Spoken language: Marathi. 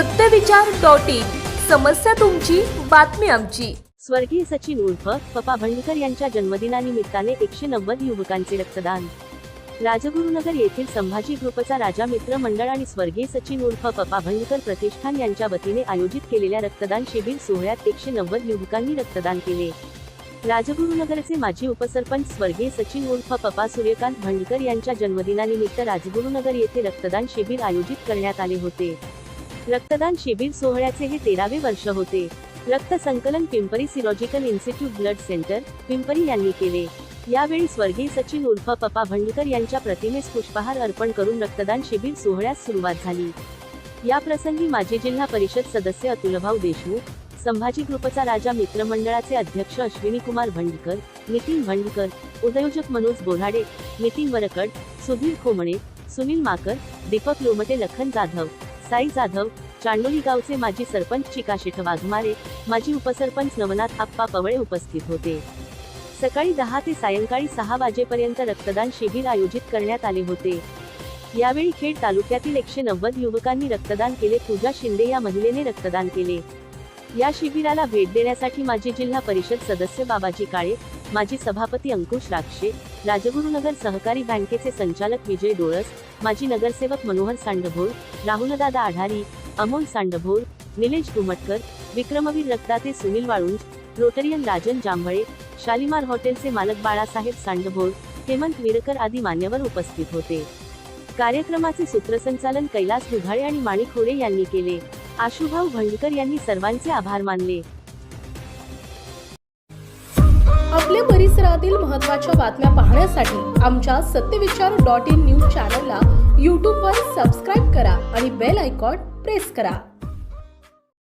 सत्यविचार डॉट इन. समस्या तुमची बातमी आमची. स्वर्गीय सचिन उर्फ पपा भंडकर यांच्या जन्मदिनानिमित्ताने एकशे नव्वद युवकांचे रक्तदान. राजगुरुनगर येथील संभाजी ग्रुपचा राजा मित्र मंडळ आणि स्वर्गीय सचिन उर्फ पपा भंडकर प्रतिष्ठान यांच्या वतीने आयोजित केलेल्या रक्तदान शिबिर सोहळ्यात एकशे नव्वद युवकांनी रक्तदान केले. राजगुरुनगरचे माजी उपसरपंच स्वर्गीय सचिन उर्फ पपा सूर्यकांत भंडकर यांच्या जन्मदिनानिमित्त राजगुरुनगर येथे रक्तदान शिबिर आयोजित करण्यात आले होते. रक्तदान शिबिर सोहळ्याचे हे तेरावे वर्ष होते. रक्त संकलन Pimpri serological institute blood centre Pimpri यांनी केले. यावेळी स्वर्गीय सचिन उर्फ पप्पा भंडकर यांच्या प्रतिमेस पुष्पहार अर्पण करून रक्तदान शिबिर सोहळ्यास सुरुवात झाली. या प्रसंगी माजी जिल्हा परिषद सदस्य अतुलभाऊ देशमुख संभाजी ग्रुपचा राजा मित्रमंडळाचे अध्यक्ष अश्विनी कुमार भंडकर नितीन भंडकर उद्योजक मनोज बोराडे नितीन वरकड सुधीर खोमणे सुनील माकर दीपक लोमटे लखन जाधव साई जाधव चांडोली गावचे माजी सरपंच चिकाशेठ वाघमारे माजी उपसरपंच नवनाथ आप्पा पवळे उपस्थित होते. सकाळी दहा ते सायंकाळी सहा वाजेपर्यंत रक्तदान शिबिर आयोजित करण्यात आले होते. यावेळी खेड तालुक्यातील एकशे नव्वद युवकांनी रक्तदान केले पूजा शिंदे या महिलेने रक्तदान केले. या शिबिराला भेट देण्यासाठी माजी जिल्हा परिषद सदस्य बाबाजी काळे माजी सभापती अंकुश राक्षे राजगुरुनगर सहकारी बँकेचे संचालक विजय डोळस माजी नगरसेवक मनोहर सांडभोर राहुलदादा आढारी अमोल सांडभोर निलेश घुमटकर विक्रमवीर रक्ताते सुनील वाळुंज रोटरियन राजन जांभळे शालिमार हॉटेलचे मालक बाळासाहेब सांडभोर हेमंत विरकर आदी मान्यवर उपस्थित होते. कार्यक्रमाचे सूत्रसंचालन कैलास दुधाळे आणि माणिक होडे यांनी केले. आशुभाऊ भंडकर यांनी सर्वांचे आभार मानले. आपल्या परिसरातील महत्त्वाच्या बातम्या पाहण्यासाठी आमच्या सत्यविचार डॉट इन न्यूज चॅनलला यूट्यूबवर सबस्क्राईब करा आणि बेल आयकॉन प्रेस करा.